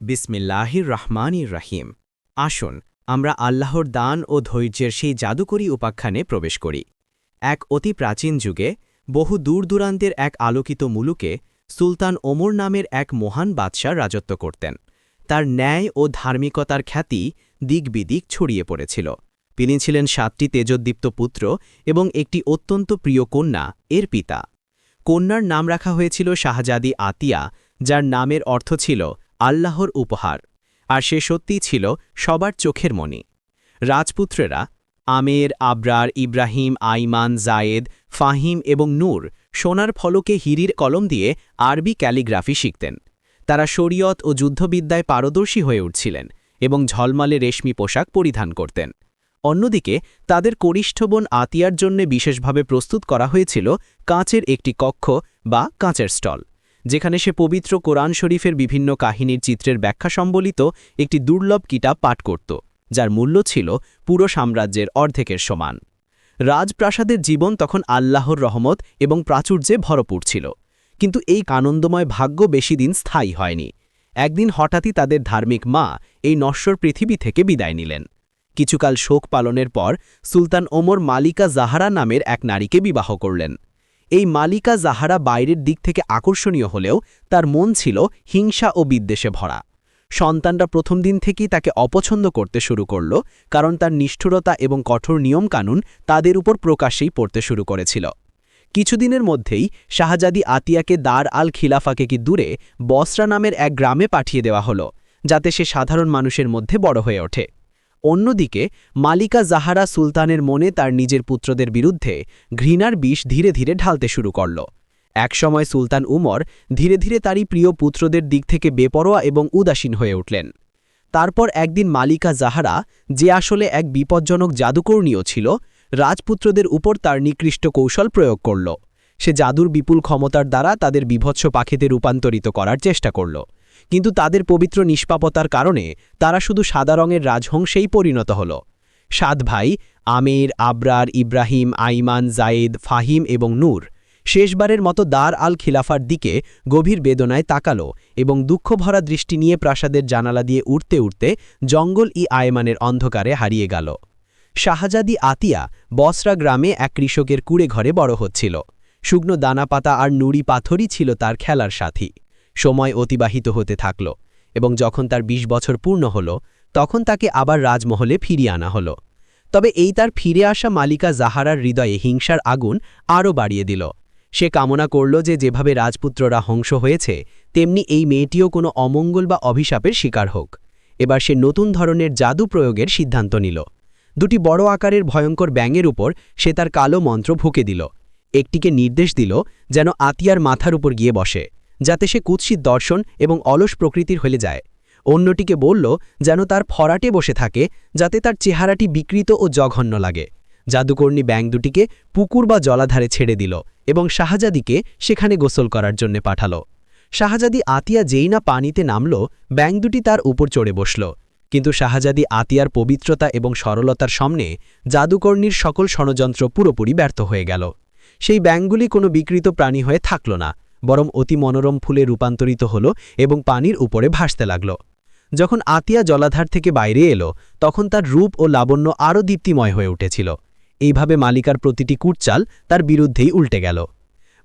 বিসমিল্লাহির রহমানির রাহিম। আসুন, আমরা আল্লাহর দান ও ধৈর্যের সেই জাদুকরী উপাখ্যানে প্রবেশ করি। এক অতি প্রাচীন যুগে, বহু দূর দূরান্তের এক আলোকিত মুলুকে সুলতান ওমর নামের এক মহান বাদশাহ রাজত্ব করতেন। তার ন্যায় ও ধার্মিকতার খ্যাতি দিকবিদিক ছড়িয়ে পড়েছিল। তিনি ছিলেন সাতটি তেজোদ্দীপ্ত পুত্র এবং একটি অত্যন্ত প্রিয় কন্যা, এর পিতা। কন্যার নাম রাখা হয়েছিল শাহজাদি আতিয়া, যার নামের অর্থ ছিল আল্লাহর উপহার, আর সে সত্যিই ছিল সবার চোখের মণি। রাজপুত্রেরা, আমের, আবরার, ইব্রাহিম, আইমান, জায়েদ, ফাহিম এবং নূর, সোনার ফলকে হিরির কলম দিয়ে আরবি ক্যালিগ্রাফি শিখতেন। তারা শরীয়ত ও যুদ্ধবিদ্যায় পারদর্শী হয়ে উঠছিলেন এবং ঝলমালে রেশমি পোশাক পরিধান করতেন। অন্যদিকে, তাদের কনিষ্ঠ বোন আতিয়ার জন্যে বিশেষভাবে প্রস্তুত করা হয়েছিল কাঁচের একটি কক্ষ বা কাঁচের স্টল। যেখানে সে পবিত্র কোরআন শরীফের বিভিন্ন কাহিনীর চিত্রের ব্যাখ্যা সম্বলিত একটি দুর্লভ কিতাব পাঠ করত, যার মূল্য ছিল পুরো সাম্রাজ্যের অর্ধেকের সমান। রাজপ্রাসাদের জীবন তখন আল্লাহর রহমত এবং প্রাচুর্যে ভরপুর ছিল, কিন্তু এই আনন্দময় ভাগ্য বেশি দিন স্থায়ী হয়নি। একদিন হঠাৎই তাদের ধার্মিক মা এই নশ্বর পৃথিবী থেকে বিদায় নিলেন। কিছুকাল শোক পালনের পর সুলতান ওমর মালিকা জাহারা নামের এক নারীকে বিবাহ করলেন। এই মালিকা জাহারা বাইরের দিক থেকে আকর্ষণীয় হলেও তার মন ছিল হিংসা ও বিদ্বেষে ভরা। সন্তানরা প্রথম দিন থেকেই তাকে অপছন্দ করতে শুরু করল, কারণ তার নিষ্ঠুরতা এবং কঠোর নিয়মকানুন তাদের উপর প্রকাশ্যেই পড়তে শুরু করেছিল। কিছুদিনের মধ্যেই শাহজাদি আতিয়াকে দার আল খিলাফাকে কি দূরে বসরা নামের এক গ্রামে পাঠিয়ে দেওয়া হল, যাতে সে সাধারণ মানুষের মধ্যে বড় হয়ে ওঠে। অন্যদিকে, মালিকা জাহারা সুলতানের মনে তার নিজের পুত্রদের বিরুদ্ধে ঘৃণার বিষ ধীরে ধীরে ঢালতে শুরু করল। একসময় সুলতান উমর ধীরে ধীরে তারই প্রিয় পুত্রদের দিক থেকে বেপরোয়া এবং উদাসীন হয়ে উঠলেন। তারপর একদিন মালিকা জাহারা, যে আসলে এক বিপজ্জনক জাদুকর্ণীয় ছিল, রাজপুত্রদের উপর তার নিকৃষ্ট কৌশল প্রয়োগ করল। সে জাদুর বিপুল ক্ষমতার দ্বারা তাদের বিভৎস পাখিতে রূপান্তরিত করার চেষ্টা করল। কিন্তু তাদের পবিত্র নিষ্পাপতার কারণে তারা শুধু সাদা রঙের রাজহংসেই পরিণত হল। সাত ভাই, আমের, আবরার, ইব্রাহিম, আইমান, জায়েদ, ফাহিম এবং নূর, শেষবারের মতো দার আল খিলাফার দিকে গভীর বেদনায় তাকালো এবং দুঃখভরা দৃষ্টি নিয়ে প্রাসাদের জানালা দিয়ে উঠতে উঠতে জঙ্গল ই আয়মানের অন্ধকারে হারিয়ে গেল। শাহজাদি আতিয়া বসরা গ্রামে এক কৃষকের কুড়ে ঘরে বড় হচ্ছিল। শুকনো দানাপাতা আর নুড়ি পাথরই ছিল তার খেলার সাথী। সময় অতিবাহিত হতে থাকল এবং যখন তার ২০ বছর পূর্ণ হল, তখন তাকে আবার রাজমহলে ফিরিয়ে আনা হল। তবে এই তার ফিরে আসা মালিকা জাহারার হৃদয়ে হিংসার আগুন আরও বাড়িয়ে দিল। সে কামনা করল যে যেভাবে রাজপুত্ররা হংস হয়েছে, তেমনি এই মেয়েটিও কোনো অমঙ্গল বা অভিশাপের শিকার হোক। এবার সে নতুন ধরনের জাদু প্রয়োগের সিদ্ধান্ত নিল। দুটি বড় আকারের ভয়ঙ্কর ব্যাঙের উপর সে তার কালো মন্ত্র ভুকে দিল। একটিকে নির্দেশ দিল যেন আতিয়ার মাথার উপর গিয়ে বসে। যাতে সে কুৎসিত দর্শন এবং অলস প্রকৃতির হলে যায়। অন্যটিকে বলল, যেন তার ফরাটে বসে থাকে, যাতে তার চেহারাটি বিকৃত ও জঘন্য লাগে। জাদুকর্ণী ব্যাং দুটিকে পুকুর বা জলাধারে ছেড়ে দিল এবং শাহজাদিকে সেখানে গোসল করার জন্য পাঠাল। শাহজাদি আতিয়া যেই না পানিতে নামল ব্যাং দুটি তার উপর চড়ে বসল। কিন্তু শাহজাদি আতিয়ার পবিত্রতা এবং সরলতার সামনে জাদুকর্ণীর সকল ষড়যন্ত্র পুরোপুরি ব্যর্থ হয়ে গেল। সেই ব্যাংগুলি কোনো বিকৃত প্রাণী হয়ে থাকল না। বরং অতি মনোরম ফুলে রূপান্তরিত হল এবং পানির উপরে ভাসতে লাগল। যখন আতিয়া জলাধার থেকে বাইরে এলো, তখন তার রূপ ও লাবণ্য আরও দীপ্তিময় হয়ে উঠেছিল। এইভাবে মালিকার প্রতিটি কুটচাল তার বিরুদ্ধেই উল্টে গেল।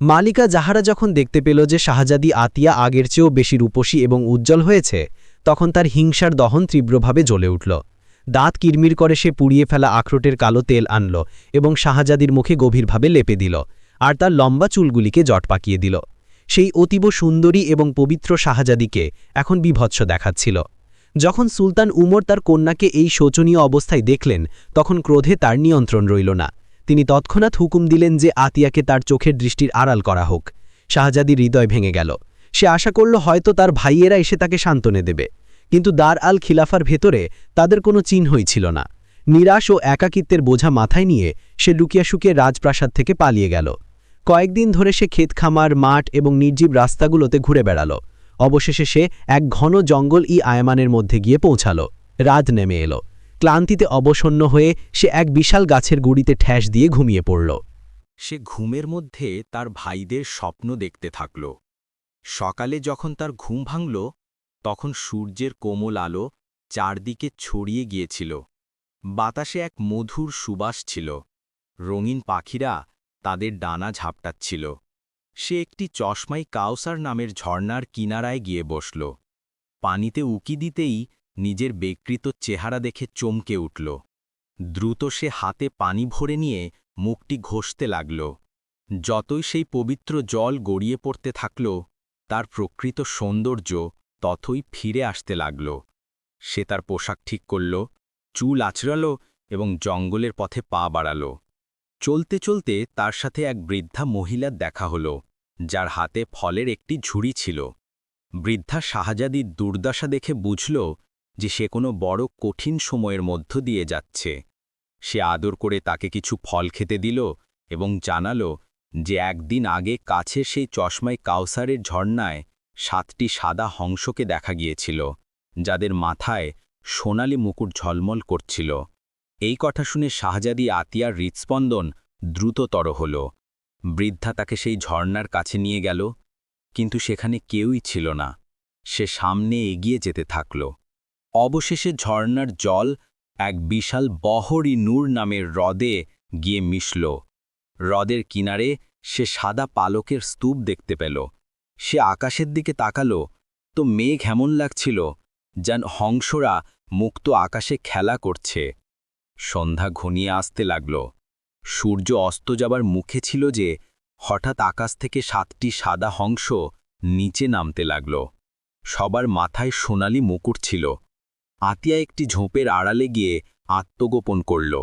মালিকা যাহারা যখন দেখতে পেল যে শাহজাদি আতিয়া আগের চেয়েও বেশি রূপসী এবং উজ্জ্বল হয়েছে, তখন তার হিংসার দহন তীব্রভাবে জ্বলে উঠল। দাঁত কিরমির করে সে পুড়িয়ে ফেলা আখরোটের কালো তেল আনল এবং শাহজাদির মুখে গভীরভাবে লেপে দিল, আর তার লম্বা চুলগুলিকে জট পাকিয়ে দিল। সেই অতীব সুন্দরী এবং পবিত্র শাহজাদিকে এখন বিভৎস দেখাচ্ছিল। যখন সুলতান উমর তার কন্যাকে এই শোচনীয় অবস্থায় দেখলেন, তখন ক্রোধে তার নিয়ন্ত্রণ রইল না। তিনি তৎক্ষণাৎ হুকুম দিলেন যে আতিয়াকে তার চোখের দৃষ্টির আড়াল করা হোক। শাহজাদির হৃদয় ভেঙে গেল। সে আশা করল হয়তো তার ভাইয়েরা এসে তাকে সান্ত্বনে দেবে। কিন্তু দার আল খিলাফার ভেতরে তাদের কোনো চিহ্নই ছিল না। নিরাশ ও একাকিত্বের বোঝা মাথায় নিয়ে সে লুকিয়া শুকিয়ে রাজপ্রাসাদ থেকে পালিয়ে গেল। কয়েকদিন ধরে সে ক্ষেতখামার, মাঠ এবং নির্জীব রাস্তাগুলোতে ঘুরে বেড়াল। অবশেষে সে এক ঘন জঙ্গল ই আয়মানের মধ্যে গিয়ে পৌঁছাল। রাত নেমে এলো। ক্লান্তিতে অবসন্ন হয়ে সে এক বিশাল গাছের গুড়িতে ঠ্যাস দিয়ে ঘুমিয়ে পড়ল। সে ঘুমের মধ্যে তার ভাইদের স্বপ্ন দেখতে থাকল। সকালে যখন তার ঘুম ভাঙল, তখন সূর্যের কোমল আলো চারদিকে ছড়িয়ে গিয়েছিল। বাতাসে এক মধুর সুবাস ছিল। রঙিন পাখিরা তাদের ডানা ঝাপটাচ্ছিল। সে একটি চশমাই কাউসার নামের ঝর্ণার কিনারায় গিয়ে বসল। পানিতে উকি দিতেই নিজের বিকৃত চেহারা দেখে চমকে উঠল। দ্রুত সে হাতে পানি ভরে নিয়ে মুখটি ঘষতে লাগল। যতই সেই পবিত্র জল গড়িয়ে পড়তে থাকল, তার প্রকৃত সৌন্দর্য ততই ফিরে আসতে লাগল। সে তার পোশাক ঠিক করল, চুল আছড়াল এবং জঙ্গলের পথে পা বাড়াল। চলতে চলতে তার সাথে এক বৃদ্ধা মহিলার দেখা হল, যার হাতে ফলের একটি ঝুড়ি ছিল। বৃদ্ধা শাহজাদির দুর্দশা দেখে বুঝল যে সে কোনো বড় কঠিন সময়ের মধ্য দিয়ে যাচ্ছে। সে আদর করে তাকে কিছু ফল খেতে দিল এবং জানাল যে একদিন আগে কাছে সেই চশমায় কাউসারের ঝর্ণায় সাতটি সাদা হংসকে দেখা গিয়েছিল, যাদের মাথায় সোনালি মুকুট ঝলমল করছিল। এই কথা শুনে শাহজাদি আতিয়ার হৃৎস্পন্দন দ্রুততর হল। বৃদ্ধা তাকে সেই ঝর্ণার কাছে নিয়ে গেল, কিন্তু সেখানে কেউই ছিল না। সে সামনে এগিয়ে যেতে থাকল। অবশেষে ঝর্ণার জল এক বিশাল বহরি নূর নামের হ্রদে গিয়ে মিশল। হ্রদের কিনারে সে সাদা পালকের স্তূপ দেখতে পেল। সে আকাশের দিকে তাকালো, তো মেঘ এমন লাগছিল যেন হংসরা মুক্ত আকাশে খেলা করছে। সন্ধ্যা ঘনিয়ে আসতে লাগল। সূর্য অস্ত যাবার মুখে ছিল যে, হঠাৎ আকাশ থেকে সাতটি সাদা হংস নিচে নামতে লাগল। সবার মাথায় সোনালি মুকুট ছিল। আতিয়া একটি ঝোপের আড়ালে গিয়ে আত্মগোপন করল।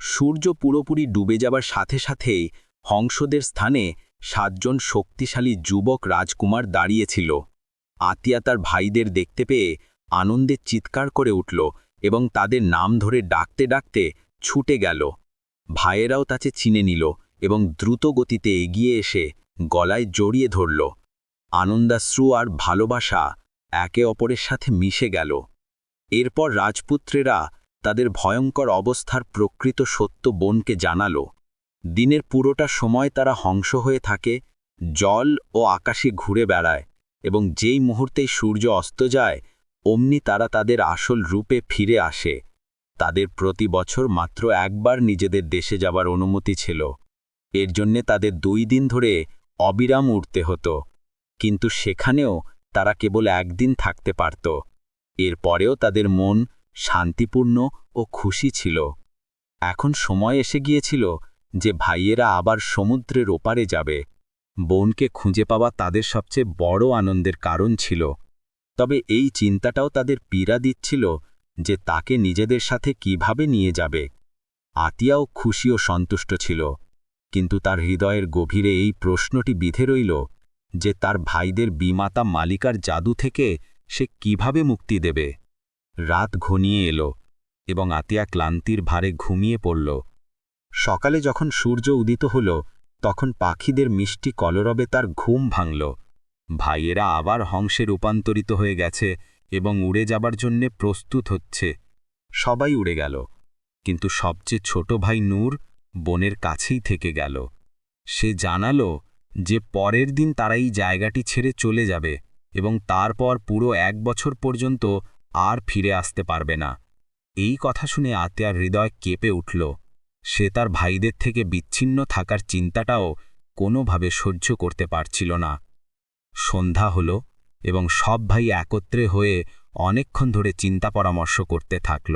সূর্য পুরোপুরি ডুবে যাবার সাথে সাথেই হংসদের স্থানে সাতজন শক্তিশালী যুবক রাজকুমার দাঁড়িয়েছিল আতিয়া তার ভাইদের দেখতে পেয়ে আনন্দে চিৎকার করে উঠল এবং তাদের নাম ধরে ডাকতে ডাকতে ছুটে গেল। ভাইয়েরাও তাকে চিনে নিল এবং দ্রুত গতিতে এগিয়ে এসে গলায় জড়িয়ে ধরল। আনন্দাশ্রু আর ভালোবাসা একে অপরের সাথে মিশে গেল। এরপর রাজপুত্রেরা তাদের ভয়ঙ্কর অবস্থার প্রকৃত সত্য বোনকে জানাল। দিনের পুরোটা সময় তারা হংস হয়ে থাকে, জল ও আকাশে ঘুরে বেড়ায় এবং যেই মুহূর্তেই সূর্য অস্ত যায় অমনি তারা তাদের আসল রূপে ফিরে আসে। তাদের প্রতি বছর মাত্র একবার নিজেদের দেশে যাবার অনুমতি ছিল। এর জন্যে তাদের দুই দিন ধরে অবিরাম উঠতে হতো। কিন্তু সেখানেও তারা কেবল একদিন থাকতে পারত। এরপরেও তাদের মন শান্তিপূর্ণ ও খুশি ছিল। এখন সময় এসে গিয়েছিল যে ভাইয়েরা আবার সমুদ্রের ওপারে যাবে। বোনকে খুঁজে পাওয়া তাদের সবচেয়ে বড় আনন্দের কারণ ছিল। তবে এই চিন্তাটাও তাদের পীড়া দিচ্ছিল যে তাকে নিজেদের সাথে কীভাবে নিয়ে যাবে। আতিয়াও খুশি ও সন্তুষ্ট ছিল, কিন্তু তার হৃদয়ের গভীরে এই প্রশ্নটি বিধে রইল যে তার ভাইদের বিমাতা মালিকার জাদু থেকে সে কীভাবে মুক্তি দেবে। রাত ঘনিয়ে এলো এবং আতিয়া ক্লান্তির ভারে ঘুমিয়ে পড়ল। সকালে যখন সূর্য উদিত হল, তখন পাখিদের মিষ্টি কলরবে তার ঘুম ভাঙল। ভাইয়েরা আবার হংসে রূপান্তরিত হয়ে গেছে এবং উড়ে যাবার জন্যে প্রস্তুত হচ্ছে। সবাই উড়ে গেল। কিন্তু সবচেয়ে ছোট ভাই নূর বনের কাছেই থেকে গেল। সে জানালো যে পরের দিন তারা এই জায়গাটি ছেড়ে চলে যাবে এবং তারপর পুরো এক বছর পর্যন্ত আর ফিরে আসতে পারবে না। এই কথা শুনে আতিয়ার হৃদয় কেঁপে উঠল। সে তার ভাইদের থেকে বিচ্ছিন্ন থাকার চিন্তাটাও কোনোভাবে সহ্য করতে পারছিল না। সন্ধ্যা হল এবং সব ভাই একত্রে হয়ে অনেকক্ষণ ধরে চিন্তা পরামর্শ করতে থাকল।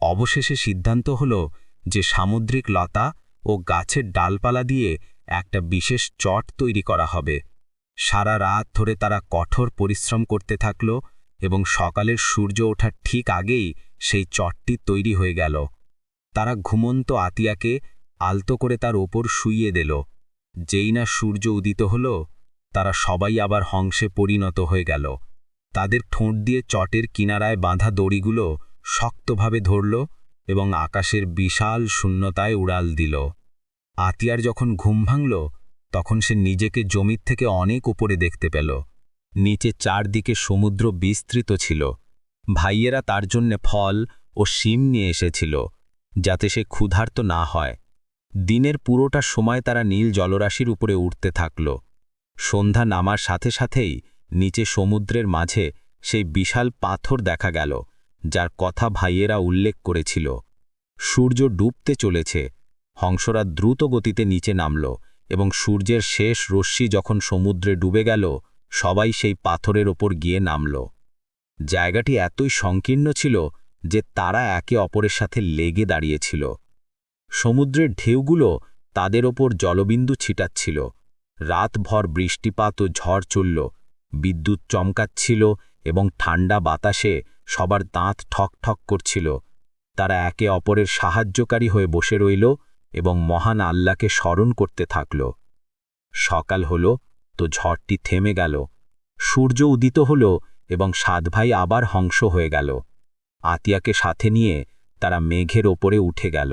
অবশেষে সিদ্ধান্ত হল যে সামুদ্রিক লতা ও গাছের ডালপালা দিয়ে একটা বিশেষ চট তৈরি করা হবে। সারা রাত ধরে তারা কঠোর পরিশ্রম করতে থাকল এবং সকালের সূর্য ওঠার ঠিক আগেই সেই চটটি তৈরি হয়ে গেল। তারা ঘুমন্ত আতিয়াকে আলতো করে তার ওপর শুইয়ে দিল। যেই না সূর্য উদিত হল তারা সবাই আবার হংসে পরিণত হয়ে গেল। তাদের ঠোঁট দিয়ে চটের কিনারায় বাঁধা দড়িগুলো শক্তভাবে ধরল এবং আকাশের বিশাল শূন্যতায় উড়াল দিল। আতিয়ার যখন ঘুম ভাঙল, তখন সে নিজেকে জমির থেকে অনেক উপরে দেখতে পেল। নিচে চারদিকে সমুদ্র বিস্তৃত ছিল। ভাইয়েরা তার জন্যে ফল ও শিম নিয়ে এসেছিল, যাতে সে ক্ষুধার্ত না হয়। দিনের পুরোটা সময় তারা নীল জলরাশির উপরে উঠতে থাকল। সন্ধ্যা নামার সাথে সাথেই নিচে সমুদ্রের মাঝে সেই বিশাল পাথর দেখা গেল, যার কথা ভাইয়েরা উল্লেখ করেছিল। সূর্য ডুবতে চলেছে। হংসরা দ্রুত গতিতে নিচে নামল এবং সূর্যের শেষ রশ্মি যখন সমুদ্রে ডুবে গেল, সবাই সেই পাথরের ওপর গিয়ে নামল। জায়গাটি এতই সংকীর্ণ ছিল যে তারা একে অপরের সাথে লেগে দাঁড়িয়েছিল। সমুদ্রের ঢেউগুলো তাদের ওপর জলবিন্দু ছিটাচ্ছিল। রাতভর বৃষ্টিপাত ও ঝড় চলল, বিদ্যুৎ চমকাচ্ছিল এবং ঠান্ডা বাতাসে সবার দাঁত ঠক ঠক করছিল। তারা একে অপরের সাহায্যকারী হয়ে বসে রইল এবং মহান আল্লাহকে স্মরণ করতে থাকল। সকাল হল, তো ঝড়টি থেমে গেল। সূর্য উদিত হল এবং সাত ভাই আবার হংস হয়ে গেল। আতিয়াকে সাথে নিয়ে তারা মেঘের ওপরে উঠে গেল।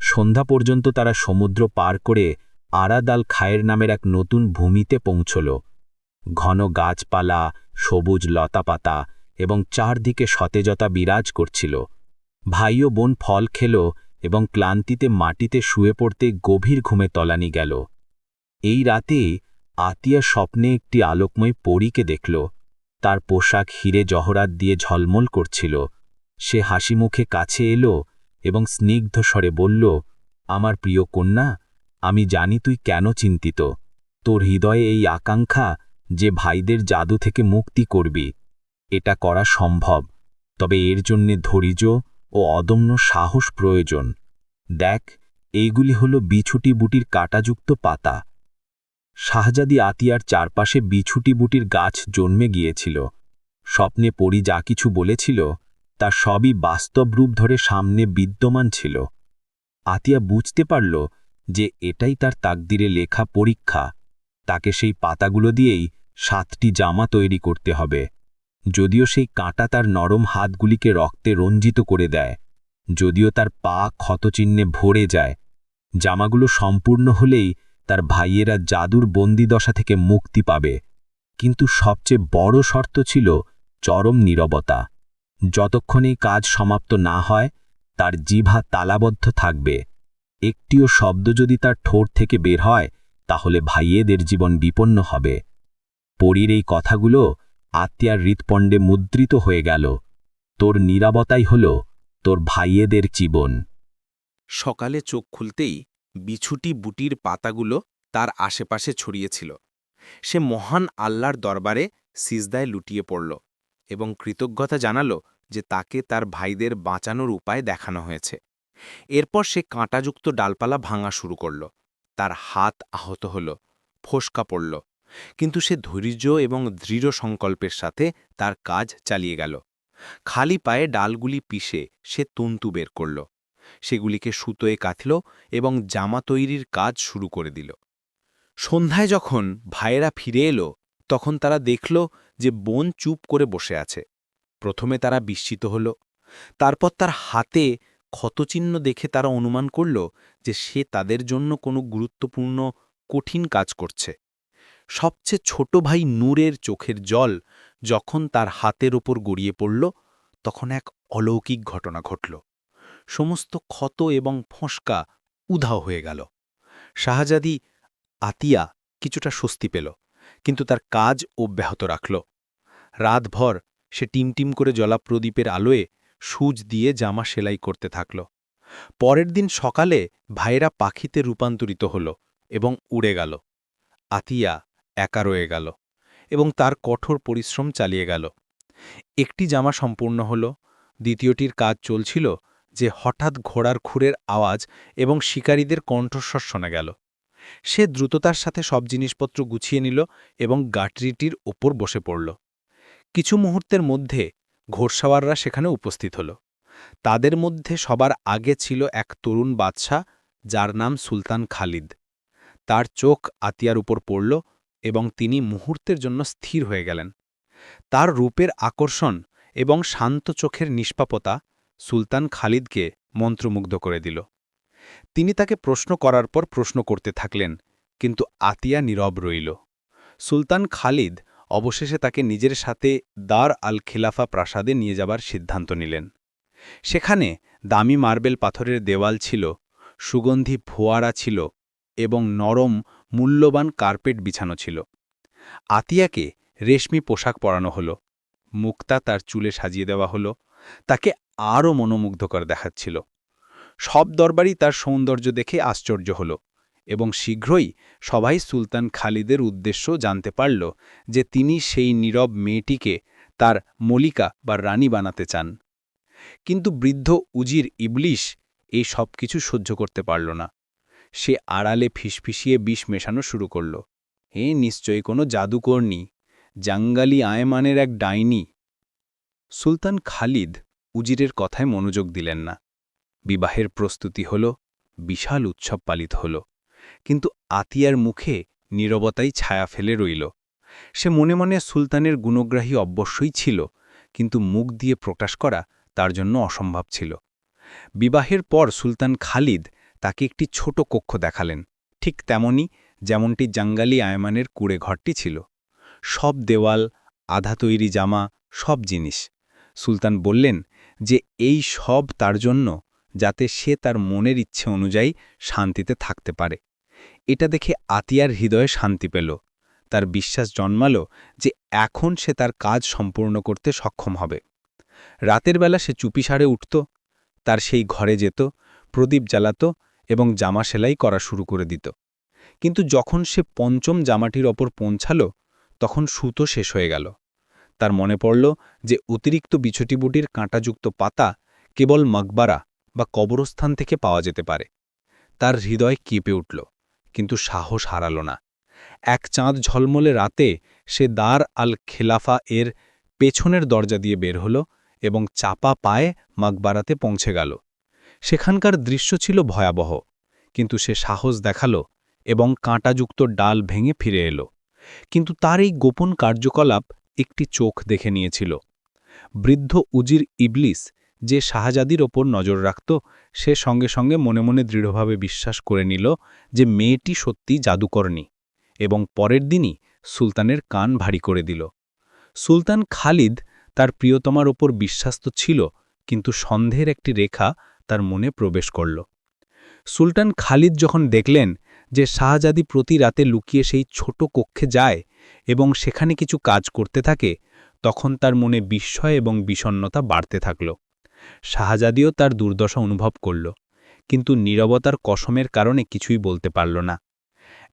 সন্ধ্যা পর্যন্ত তারা সমুদ্র পার করে আরাদাল খায়ের নামের এক নতুন ভূমিতে পৌঁছল। ঘন গাছপালা, সবুজ লতাপাতা এবং চারদিকে সতেজতা বিরাজ করছিল। ভাই ও বোন ফল খেল এবং ক্লান্তিতে মাটিতে শুয়ে পড়তে গভীর ঘুমে তলানি গেল। এই রাতে আতিয়া স্বপ্নে একটি আলোকময় পরীকে দেখল। তার পোশাক হিরে জহরাত দিয়ে ঝলমল করছিল। সে হাসি মুখে কাছে এলো এবং স্নিগ্ধ স্বরে বলল, আমার প্রিয় কন্যা আমি জানি তুই কেন চিন্তিত। তোর হৃদয়ে এই আকাঙ্ক্ষা যে ভাইদের জাদু থেকে মুক্তি করবি, এটা করা সম্ভব। তবে এর জন্যে ধৈর্য ও অদম্য সাহস প্রয়োজন। দেখ, এইগুলি হল বিছুটি বুটির কাটাযুক্ত পাতা। শাহজাদি আতিয়ার চারপাশে বিছুটি বুটির গাছ জন্মে গিয়েছিল। স্বপ্নে পড়ি যা কিছু বলেছিল, তা সবই বাস্তব রূপ ধরে সামনে বিদ্যমান ছিল। আতিয়া বুঝতে পারল যে এটাই তার তাকদিরে লেখা পরীক্ষা, তাকে সেই পাতাগুলো দিয়েই সাতটি জামা তৈরি করতে হবে। যদিও সেই কাঁটা তার নরম হাতগুলিকে রক্তে রঞ্জিত করে দেয়, যদিও তার পা ক্ষতচিহ্নে ভরে যায়, জামাগুলো সম্পূর্ণ হলেই তার ভাইয়েরা জাদুর বন্দিদশা থেকে মুক্তি পাবে। কিন্তু সবচেয়ে বড় শর্ত ছিল চরম নীরবতা। যতক্ষণ কাজ সমাপ্ত না হয়, তার জিভা তালাবদ্ধ থাকবে। একটিও শব্দ যদি তার ঠোঁট থেকে বের হয়, তাহলে ভাইয়েদের জীবন বিপন্ন হবে। পরীর এই কথাগুলো আত্মার হৃৎপণ্ডে মুদ্রিত হয়ে গেল। তোর নীরবতাই হল তোর ভাইয়েদের জীবন। সকালে চোখ খুলতেই বিছুটি বুটির পাতাগুলো তার আশেপাশে ছড়িয়েছিল। সে মহান আল্লাহর দরবারে সিজদায় লুটিয়ে পড়ল এবং কৃতজ্ঞতা জানালো যে তাকে তার ভাইদের বাঁচানোর উপায় দেখানো হয়েছে। এরপর সে কাঁটাযুক্ত ডালপালা ভাঙা শুরু করল। তার হাত আহত হল, ফোসকা পড়ল। কিন্তু সে ধৈর্য এবং দৃঢ় সংকল্পের সাথে তার কাজ চালিয়ে গেল। খালি পায়ে ডালগুলি পিষে সে তন্তু বের করল। সেগুলিকে সুতোয় কাঁথল এবং জামা তৈরির কাজ শুরু করে দিল। সন্ধ্যায় যখন ভাইয়েরা ফিরে এলো, তখন তারা দেখল যে বোন চুপ করে বসে আছে। প্রথমে তারা বিস্মিত হল। তারপর তার হাতে ক্ষতচিহ্ন দেখে তারা অনুমান করল যে সে তাদের জন্য কোনো গুরুত্বপূর্ণ, কঠিন কাজ করছে। সবচেয়ে ছোট ভাই নূরের চোখের জল যখন তার হাতের ওপর গড়িয়ে পড়ল, তখন এক অলৌকিক ঘটনা ঘটল। সমস্ত ক্ষত এবং ফোঁসকা উধাও হয়ে গেল। শাহজাদি আতিয়া কিছুটা স্বস্তি পেল, কিন্তু তার কাজ অব্যাহত রাখল। রাতভর সে টিমটিম করে জলাপ্রদীপের আলোয় সূচ দিয়ে জামা সেলাই করতে থাকল। পরের দিন সকালে ভাইয়েরা পাখিতে রূপান্তরিত হল এবং উড়ে গেল। আতিয়া একা রয়ে গেল এবং তার কঠোর পরিশ্রম চালিয়ে গেল। একটি জামা সম্পূর্ণ হল, দ্বিতীয়টির কাজ চলছিল যে হঠাৎ ঘোড়ার খুরের আওয়াজ এবং শিকারীদের কণ্ঠস্বর শোনা গেল। সে দ্রুততার সাথে সব জিনিসপত্র গুছিয়ে নিল এবং গাটরিটির ওপর বসে পড়ল। কিছু মুহূর্তের মধ্যে ঘোড়সাওয়াররা সেখানে উপস্থিত হল। তাদের মধ্যে সবার আগে ছিল এক তরুণ বাদশাহ, যার নাম সুলতান খালিদ। তার চোখ আতিয়ার উপর পড়ল এবং তিনি মুহূর্তের জন্য স্থির হয়ে গেলেন। তার রূপের আকর্ষণ এবং শান্ত চোখের নিষ্পাপতা সুলতান খালিদকে মন্ত্রমুগ্ধ করে দিল। তিনি তাকে প্রশ্ন করার পর প্রশ্ন করতে থাকলেন, কিন্তু আতিয়া নীরব রইল। সুলতান খালিদ অবশেষে তাকে নিজের সাথে দার আল খিলাফা প্রাসাদে নিয়ে যাবার সিদ্ধান্ত নিলেন। সেখানে দামি মার্বেল পাথরের দেওয়াল ছিল, সুগন্ধি ফোয়ারা ছিল এবং নরম, মূল্যবান কার্পেট বিছানো ছিল। আতিয়াকে রেশমি পোশাক পরানো হল, মুক্তা তার চুলে সাজিয়ে দেওয়া হলো, তাকে আরও মনোমুগ্ধকর দেখাচ্ছিল। সব দরবারই তার সৌন্দর্য দেখে আশ্চর্য হল। এবং শীঘ্রই সবাই সুলতান খালিদের উদ্দেশ্য জানতে পারল যে তিনি সেই নীরব মেয়েটিকে তার মলিকা বা রানী বানাতে চান। কিন্তু বৃদ্ধ উজির ইবলিশ এই সব কিছু সহ্য করতে পারল না। সে আড়ালে ফিসফিসিয়ে বিষ মেশানো শুরু করল। এ নিশ্চয়ই কোনো জাদুকর্ণী জাঙ্গালি আয়মানের এক ডাইনি। সুলতান খালিদ উজিরের কথায় মনোযোগ দিলেন না। বিবাহের প্রস্তুতি হল, বিশাল উৎসব পালিত হল। কিন্তু আতিয়ার মুখে নীরবতাই ছায়া ফেলে রইল। সে মনে মনে সুলতানের গুণগ্রাহী অবশ্যই ছিল, কিন্তু মুখ দিয়ে প্রকাশ করা তার জন্য অসম্ভব ছিল। বিবাহের পর সুলতান খালিদ তাকে একটি ছোট কক্ষ দেখালেন, ঠিক তেমনি যেমনটি জাঙ্গালি আয়মানের কুড়ে ঘরটি ছিল। সব দেওয়াল, আধা তৈরি জামা, সব জিনিস। সুলতান বললেন যে এই সব তার জন্য যাতে সে তার মনের ইচ্ছে অনুযায়ী শান্তিতে থাকতে পারে। এটা দেখে আতিয়ার হৃদয়ে শান্তি পেল। তার বিশ্বাস জন্মাল যে এখন সে তার কাজ সম্পূর্ণ করতে সক্ষম হবে। রাতের বেলা সে চুপিসারে উঠত, তার সেই ঘরে যেত, প্রদীপ জ্বালাত এবং জামা সেলাই করা শুরু করে দিত। কিন্তু যখন সে পঞ্চম জামাটির ওপর পৌঁছাল, তখন সুতো শেষ হয়ে গেল। তার মনে পড়ল যে অতিরিক্ত বিছটিবুটির কাঁটাযুক্ত পাতা কেবল মকবারা বা কবরস্থান থেকে পাওয়া যেতে পারে। তার হৃদয় কেঁপে উঠল। কিন্তু সাহস হারাল না। এক চাঁদ ঝলমলে রাতে সে দার আল খেলাফা এর পেছনের দরজা দিয়ে বের হল এবং চাপা পায়ে মকবারাতে পৌঁছে গেল। সেখানকার দৃশ্য ছিল ভয়াবহ, কিন্তু সে সাহস দেখাল এবং কাঁটাযুক্ত ডাল ভেঙে ফিরে এলো। কিন্তু তার এই গোপন কার্যকলাপ একটি চোখ দেখে নিয়েছিল। বৃদ্ধ উজির ইবলিস যে শাহজাদির ওপর নজর রাখত, সে সঙ্গে সঙ্গে মনে মনে দৃঢ়ভাবে বিশ্বাস করে নিল যে মেয়েটি সত্যি জাদুকরণী এবং পরের দিনই সুলতানের কান ভারী করে দিল। সুলতান খালিদ তার প্রিয়তমার ওপর বিশ্বাস তো ছিল, কিন্তু সন্দেহের একটি রেখা তার মনে প্রবেশ করল। সুলতান খালিদ যখন দেখলেন যে শাহজাদি প্রতি রাতে লুকিয়ে সেই ছোট কক্ষে যায় এবং সেখানে কিছু কাজ করতে থাকে, তখন তার মনে বিস্ময় এবং বিষণ্নতা বাড়তে থাকল। শাহজাদিও তার দুর্দশা অনুভব করল, কিন্তু নীরবতার কসমের কারণে কিছুই বলতে পারল না।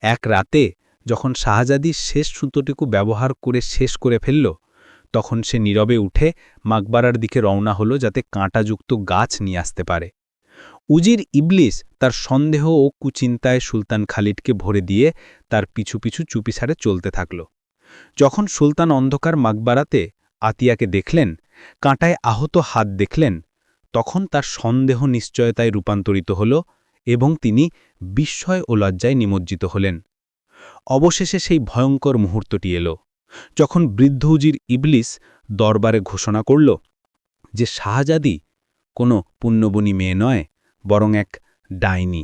এক রাতে যখন শাহজাদি শেষ সুতোটুকু ব্যবহার করে শেষ করে ফেলল, তখন সে নীরবে উঠে মাকবারার দিকে রওনা হল যাতে কাঁটাযুক্ত গাছ নিয়ে আসতে পারে। উজির ইবলিস তার সন্দেহ ও কুচিন্তায় সুলতান খালিদকে ভরে দিয়ে তার পিছু পিছু চুপিসারে চলতে থাকল। যখন সুলতান অন্ধকার মাকবারাতে আতিয়াকে দেখলেন কাঁটায় আহত হাত দেখলেন, তখন তার সন্দেহ নিশ্চয়তায় রূপান্তরিত হল এবং তিনি বিস্ময় ও লজ্জায় নিমজ্জিত হলেন। অবশেষে সেই ভয়ঙ্কর মুহূর্তটি এল, যখন বৃদ্ধ উজির ইবলিস দরবারে ঘোষণা করল যে শাহজাদি কোনো পুণ্যবনী মেয়ে নয়, বরং এক ডাইনি।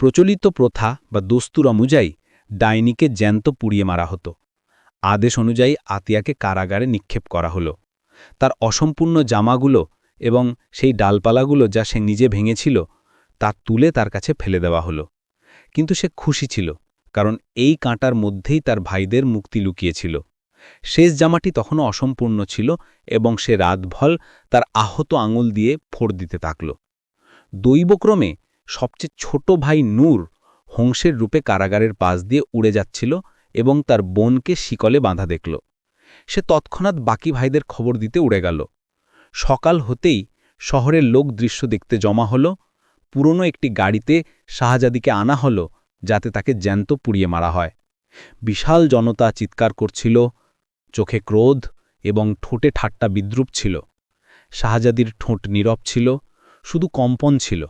প্রচলিত প্রথা বা দস্তুর অনুযায়ী ডাইনিকে জ্যান্ত পুড়িয়ে মারা হতো। আদেশ অনুযায়ী আতিয়াকে কারাগারে নিক্ষেপ করা হলো। তার অসম্পূর্ণ জামাগুলো এবং সেই ডালপালাগুলো যা সে নিজে ভেঙেছিল, তা তুলে তার কাছে ফেলে দেওয়া হলো। কিন্তু সে খুশি ছিল, কারণ এই কাঁটার মধ্যেই তার ভাইদের মুক্তি লুকিয়েছিল। শেষ জামাটি তখনও অসম্পূর্ণ ছিল এবং সে রাতভল তার আহত আঙুল দিয়ে ফোড় দিতে থাকল। দৈবক্রমে সবচেয়ে ছোট ভাই নূর হংসের রূপে কারাগারের পাশ দিয়ে উড়ে যাচ্ছিল এবং তার বোনকে শিকলে বাঁধা দেখল। সে তৎক্ষণাৎ বাকি ভাইদের খবর দিতে উড়ে গেল। সকাল হতেই শহরের লোক দৃশ্য দেখতে জমা হল। পুরনো একটি গাড়িতে শাহজাদিকে আনা হল, যাতে তাকে জ্যান্ত পুড়িয়ে মারা হয়। বিশাল জনতা চিৎকার করছিল, চোখে ক্রোধ এবং ঠোঁটে ঠাট্টা বিদ্রুপ ছিল। শাহজাদির ঠোঁট নীরব ছিল, শুধু কম্পন ছিল,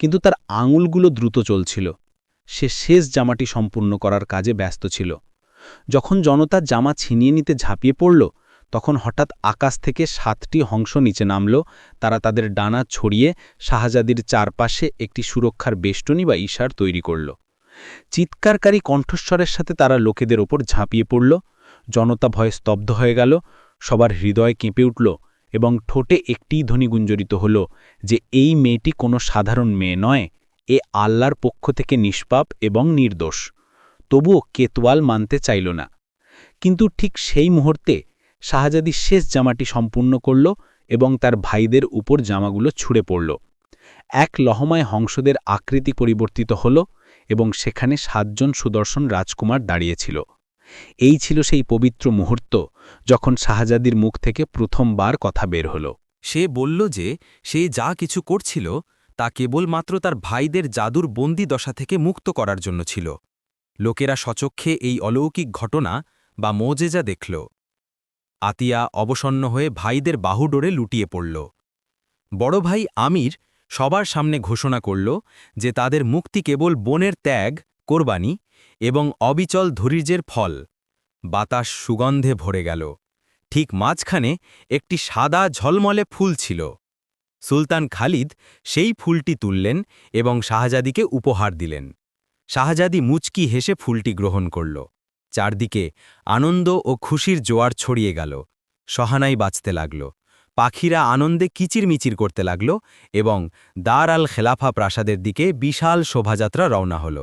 কিন্তু তার আঙুলগুলো দ্রুত চলছিল। সে শেষ জামাটি সম্পূর্ণ করার কাজে ব্যস্ত ছিল। যখন জনতা জামা ছিনিয়ে নিতে ঝাঁপিয়ে পড়ল, তখন হঠাৎ আকাশ থেকে সাতটি হংস নিচে নামল। তারা তাদের ডানা ছড়িয়ে শাহজাদির চারপাশে একটি সুরক্ষার বেষ্টনী বা ইশার তৈরি করল। চিৎকারকারী কণ্ঠস্বরের সাথে তারা লোকেদের ওপর ঝাঁপিয়ে পড়ল। জনতা ভয়ে স্তব্ধ হয়ে গেল। সবার হৃদয় কেঁপে উঠল এবং ঠোঁটে একটিই ধ্বনি গুঞ্জরিত হল যে এই মেয়েটি কোনো সাধারণ মেয়ে নয়। এ আল্লাহর পক্ষ থেকে নিষ্পাপ এবং নির্দোষ। তবুও কেতওয়াল মানতে চাইল না। কিন্তু ঠিক সেই মুহূর্তে শাহজাদি শেষ জামাটি সম্পূর্ণ করল এবং তার ভাইদের উপর জামাগুলো ছুঁড়ে পড়ল। এক লহমায় হংসদের আকৃতি পরিবর্তিত হল এবং সেখানে সাতজন সুদর্শন রাজকুমার দাঁড়িয়েছিল। এই ছিল সেই পবিত্র মুহূর্ত যখন শাহজাদির মুখ থেকে প্রথমবার কথা বের হল। সে বলল যে সে যা কিছু করছিল তা কেবলমাত্র তার ভাইদের জাদুর বন্দি দশা থেকে মুক্ত করার জন্য ছিল। লোকেরা সচক্ষে এই অলৌকিক ঘটনা বা মোজেজা দেখল। আতিয়া অবসন্ন হয়ে ভাইদের বাহুডোরে লুটিয়ে পড়ল। বড় ভাই আমির সবার সামনে ঘোষণা করল যে তাদের মুক্তি কেবল বনের ত্যাগ, কোরবানি এবং অবিচল ধৈর্যের ফল। বাতাস সুগন্ধে ভরে গেল। ঠিক মাঝখানে একটি সাদা ঝলমলে ফুল ছিল। সুলতান খালিদ সেই ফুলটি তুললেন এবং শাহজাদিকে উপহার দিলেন। শাহজাদি মুচকি হেসে ফুলটি গ্রহণ করল। চারদিকে আনন্দ ও খুশির জোয়ার ছড়িয়ে গেল। সহানাই বাঁচতে লাগল। পাখিরা আনন্দে কিচিরমিচির করতে লাগল এবং দার আল খেলাফা প্রাসাদের দিকে বিশাল শোভাযাত্রা রওনা হল।